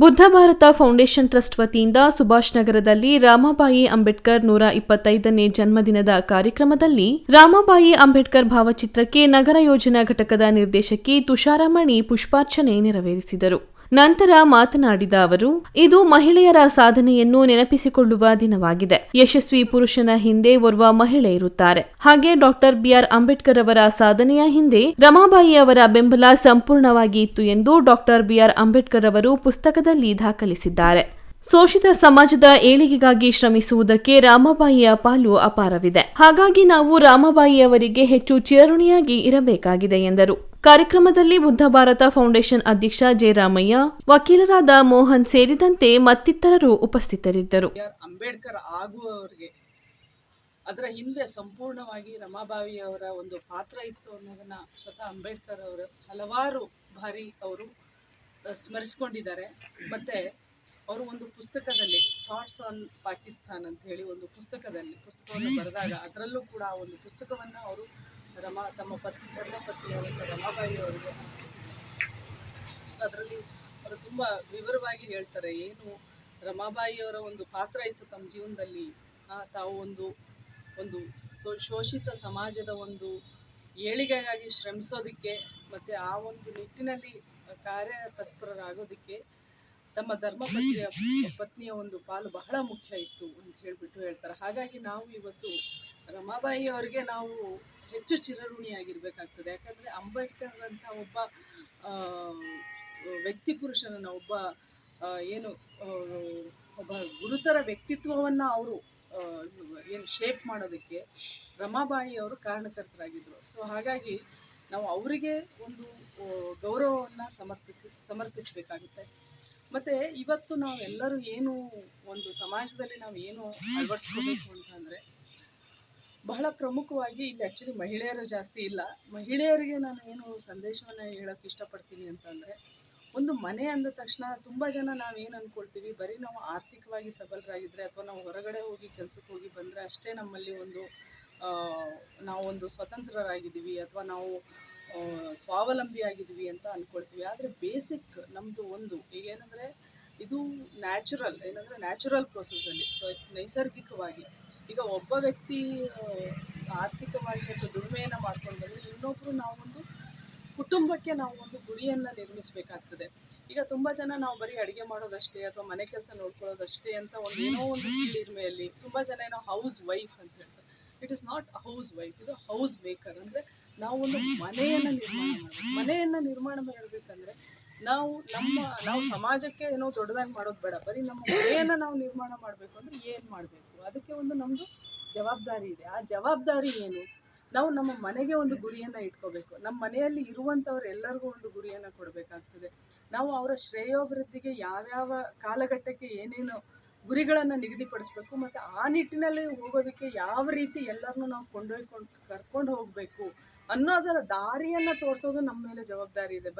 Buddha Bharat foundation trust ವತಿಯಿಂದ ಸುಭಾಷ್ ನಗರದಲ್ಲಿ ರಾಮಬಾಯಿ ಅಂಬೇಡ್ಕರ್ ನೂರ ಇಪ್ಪತ್ತೈದನೇ ಜನ್ಮದಿನದ ಕಾರ್ಯಕ್ರಮದಲ್ಲಿ ರಾಮಬಾಯಿ ಅಂಬೇಡ್ಕರ್ ಭಾವಚಿತ್ರಕ್ಕೆ ನಗರ ಯೋಜನಾ ಘಟಕದ ನಿರ್ದೇಶಕಿ ತುಷಾರಮಣಿ ಪುಷ್ಪಾರ್ಚನೆ ನೆರವೇರಿಸಿದರು. ನಂತರ ಮಾತನಾಡಿದ ಅವರು, ಇದು ಮಹಿಳೆಯರ ಸಾಧನೆಯನ್ನು ನೆನಪಿಸಿಕೊಳ್ಳುವ ದಿನವಾಗಿದೆ. ಯಶಸ್ವಿ ಪುರುಷನ ಹಿಂದೆ ಓರ್ವ ಮಹಿಳೆ ಇರುತ್ತಾರೆ. ಹಾಗೆ ಡಾಕ್ಟರ್ ಬಿಆರ್ ಅಂಬೇಡ್ಕರ್ ಅವರ ಸಾಧನೆಯ ಹಿಂದೆ ರಮಾಬಾಯಿ ಅವರ ಬೆಂಬಲ ಸಂಪೂರ್ಣವಾಗಿ ಇತ್ತು ಎಂದು ಡಾಕ್ಟರ್ ಬಿಆರ್ ಅಂಬೇಡ್ಕರ್ ಅವರು ಪುಸ್ತಕದಲ್ಲಿ ದಾಖಲಿಸಿದ್ದಾರೆ. ಶೋಷಿತ ಸಮಾಜದ ಏಳಿಗೆಗಾಗಿ ಶ್ರಮಿಸುವುದಕ್ಕೆ ರಾಮಬಾಯಿಯ ಪಾಲು ಅಪಾರವಿದೆ. ಹಾಗಾಗಿ ನಾವು ರಾಮಬಾಯಿ ಅವರಿಗೆ ಹೆಚ್ಚು ಚಿರಋಣಿಯಾಗಿ ಇರಬೇಕಾಗಿದೆ ಎಂದರು. ಕಾರ್ಯಕ್ರಮದಲ್ಲಿ ಬುದ್ಧ ಭಾರತ ಫೌಂಡೇಶನ್ ಅಧ್ಯಕ್ಷ ಜಯರಾಮಯ್ಯ, ವಕೀಲರಾದ ಮೋಹನ್ ಸೇರಿದಂತೆ ಮತ್ತಿತರರು ಉಪಸ್ಥಿತರಿದ್ದರು. ಅಂಬೇಡ್ಕರ್ ಆಗುವವರಿಗೆ ಅದರ ಹಿಂದೆ ಸಂಪೂರ್ಣವಾಗಿ ರಮಾಬಾವಿಯವರ ಒಂದು ಪಾತ್ರ ಇತ್ತು ಅನ್ನೋದನ್ನ ಸ್ವತಃ ಅಂಬೇಡ್ಕರ್ ಅವರು ಹಲವಾರು ಬಾರಿ ಅವರು ಸ್ಮರಿಸಿಕೊಂಡಿದ್ದಾರೆ. ಮತ್ತೆ ಅವರು ಒಂದು ಪುಸ್ತಕದಲ್ಲಿ ಥಾಟ್ಸ್ ಆನ್ ಪಾಕಿಸ್ತಾನ್ ಅಂತ ಹೇಳಿ ಒಂದು ಪುಸ್ತಕದಲ್ಲಿ, ಪುಸ್ತಕವನ್ನು ಬರೆದಾಗ ಅದರಲ್ಲೂ ಕೂಡ ಆ ಒಂದು ಪುಸ್ತಕವನ್ನು ಅವರು ರಮಾ, ತಮ್ಮ ಪತ್ನಿ ಧರ್ಮಪತ್ನಿಯಾದಂಥ ರಮಾಬಾಯಿ ಅವರಿಗೆ ಅರ್ಪಿಸಿದ್ದಾರೆ ಸೊ ಅದರಲ್ಲಿ ಅವರು ತುಂಬ ವಿವರವಾಗಿ ಹೇಳ್ತಾರೆ, ಏನು ರಮಾಬಾಯಿಯವರ ಒಂದು ಪಾತ್ರ ಇತ್ತು ತಮ್ಮ ಜೀವನದಲ್ಲಿ ತಾವು ಒಂದು ಒಂದು ಶೋಷಿತ ಸಮಾಜದ ಒಂದು ಏಳಿಗೆಗಾಗಿ ಶ್ರಮಿಸೋದಕ್ಕೆ ಮತ್ತು ಆ ಒಂದು ನಿಟ್ಟಿನಲ್ಲಿ ಕಾರ್ಯ ತತ್ಪರರಾಗೋದಕ್ಕೆ ತಮ್ಮ ಧರ್ಮಪತ್ನಿಯ ಪತ್ನಿಯ ಒಂದು ಪಾಲು ಬಹಳ ಮುಖ್ಯ ಇತ್ತು ಅಂತ ಹೇಳಿಬಿಟ್ಟು ಹೇಳ್ತಾರೆ. ಹಾಗಾಗಿ ನಾವು ಇವತ್ತು ರಮಾಬಾಯಿ ಅವರಿಗೆ ನಾವು ಹೆಚ್ಚು ಚಿರಋಣಿಯಾಗಿರ್ಬೇಕಾಗ್ತದೆ ಯಾಕಂದರೆ ಅಂಬೇಡ್ಕರ್ ಅಂತ ಒಬ್ಬ ವ್ಯಕ್ತಿ ಪುರುಷನನ್ನು ಒಬ್ಬ ಏನು ಒಬ್ಬ ಗುರುತರ ವ್ಯಕ್ತಿತ್ವವನ್ನು ಅವರು ಏನು ಶೇಪ್ ಮಾಡೋದಕ್ಕೆ ರಮಾಬಾಯಿ ಅವರು ಕಾರಣಕರ್ತರಾಗಿದ್ದರು ಸೊ ಹಾಗಾಗಿ ನಾವು ಅವರಿಗೆ ಒಂದು ಗೌರವವನ್ನು ಸಮರ್ಪಿ ಸಮರ್ಪಿಸಬೇಕಾಗುತ್ತೆ. ಮತ್ತು ಇವತ್ತು ನಾವೆಲ್ಲರೂ ಏನು ಒಂದು ಸಮಾಜದಲ್ಲಿ ನಾವು ಏನು ಅಳವಡಿಸ್ಕೋಬೇಕು ಅಂತಂದರೆ ಬಹಳ ಪ್ರಮುಖವಾಗಿ ಇಲ್ಲಿ ಆ್ಯಕ್ಚುಲಿ ಮಹಿಳೆಯರು ಜಾಸ್ತಿ ಇಲ್ಲ. ಮಹಿಳೆಯರಿಗೆ ನಾನು ಏನು ಸಂದೇಶವನ್ನು ಹೇಳೋಕ್ಕೆ ಇಷ್ಟಪಡ್ತೀನಿ ಅಂತಂದರೆ ಒಂದು ಮನೆ ಅಂದ ತಕ್ಷಣ ತುಂಬ ಜನ ನಾವೇನು ಅಂದ್ಕೊಳ್ತೀವಿ ಬರೀ ನಾವು ಆರ್ಥಿಕವಾಗಿ ಸಬಲರಾಗಿದ್ದರೆ ಅಥವಾ ನಾವು ಹೊರಗಡೆ ಹೋಗಿ ಕೆಲಸಕ್ಕೆ ಹೋಗಿ ಬಂದರೆ ಅಷ್ಟೇ ನಮ್ಮಲ್ಲಿ ಒಂದು ಆ, ನಾವೊಂದು ಸ್ವತಂತ್ರರಾಗಿದ್ದೀವಿ ಅಥವಾ ನಾವು ಸ್ವಾವಲಂಬಿಯಾಗಿದ್ದೀವಿ ಅಂತ ಅಂದ್ಕೊಳ್ತೀವಿ ಆದರೆ ಬೇಸಿಕ್ ನಮ್ಮದು ಒಂದು, ಈಗ ಏನಂದರೆ ಇದು ನ್ಯಾಚುರಲ್ ಏನಂದರೆ ನ್ಯಾಚುರಲ್ ಪ್ರೊಸೆಸ್ಸಲ್ಲಿ ಸೊ ನೈಸರ್ಗಿಕವಾಗಿ. ಈಗ ಒಬ್ಬ ವ್ಯಕ್ತಿ ಆರ್ಥಿಕವಾಗಿ ಅಥವಾ ದುಡಿಮೆಯನ್ನು ಮಾಡ್ಕೊಂಡು ಬಂದರೆ ಇನ್ನೊಬ್ಬರು ನಾವೊಂದು ಕುಟುಂಬಕ್ಕೆ ನಾವು ಒಂದು ಗುರಿಯನ್ನು ನಿರ್ಮಿಸಬೇಕಾಗ್ತದೆ. ಈಗ ತುಂಬ ಜನ ನಾವು ಬರೀ ಅಡುಗೆ ಮಾಡೋದಷ್ಟೇ ಅಥವಾ ಮನೆ ಕೆಲಸ ನೋಡ್ಕೊಳ್ಳೋದಷ್ಟೇ ಅಂತ ಒಂದು ಏನೋ ಒಂದು ಕೀಳಿರ್ಮೆಯಲ್ಲಿ ತುಂಬ ಜನ ಏನೋ ಹೌಸ್ ವೈಫ್ ಅಂತ ಹೇಳ್ತಾರೆ. It is not house wife ಇದು ಹೌಸ್ ಮೇಕರ್ ಅಂದರೆ ನಾವು ಒಂದು ಮನೆಯನ್ನು ನಿರ್ಮಾಣ ಮಾಡಬೇಕು. ಮನೆಯನ್ನು ನಿರ್ಮಾಣ ಮಾಡಬೇಕಂದ್ರೆ ನಾವು ನಮ್ಮ, ನಾವು ಸಮಾಜಕ್ಕೆ ಏನೋ ದೊಡ್ಡದಾಗಿ ಮಾಡೋದು ಬೇಡ. ಬರೀ ನಮ್ಮ ಮನೆಯನ್ನು ನಾವು ನಿರ್ಮಾಣ ಮಾಡಬೇಕು ಅಂದರೆ ಏನು ಮಾಡಬೇಕು? ಅದಕ್ಕೆ ಒಂದು ನಮ್ಮದು ಜವಾಬ್ದಾರಿ ಇದೆ. ಆ ಜವಾಬ್ದಾರಿ ಏನು? ನಾವು ನಮ್ಮ ಮನೆಗೆ ಒಂದು ಗುರಿಯನ್ನು ಇಟ್ಕೋಬೇಕು. ನಮ್ಮ ಮನೆಯಲ್ಲಿ ಇರುವಂಥವ್ರು ಎಲ್ಲರಿಗೂ ಒಂದು ಗುರಿಯನ್ನು ಕೊಡಬೇಕಾಗ್ತದೆ. ನಾವು ಅವರ ಶ್ರೇಯೋಭಿವೃದ್ಧಿಗೆ ಯಾವ್ಯಾವ ಕಾಲಘಟ್ಟಕ್ಕೆ ಏನೇನು ಗುರಿಗಳನ್ನು ನಿಗದಿಪಡಿಸ್ಬೇಕು ಮತ್ತು ಆ ನಿಟ್ಟಿನಲ್ಲಿ ಹೋಗೋದಕ್ಕೆ ಯಾವ ರೀತಿ ಎಲ್ಲರನ್ನೂ ನಾವು ಕೊಂಡೊಯ್ಕೊಂಡು ಕರ್ಕೊಂಡು ಹೋಗಬೇಕು ಅನ್ನೋದರ ದಾರಿಯನ್ನು ತೋರಿಸೋದು ನಮ್ಮ ಮೇಲೆ ಜವಾಬ್ದಾರಿ ಇದೆ.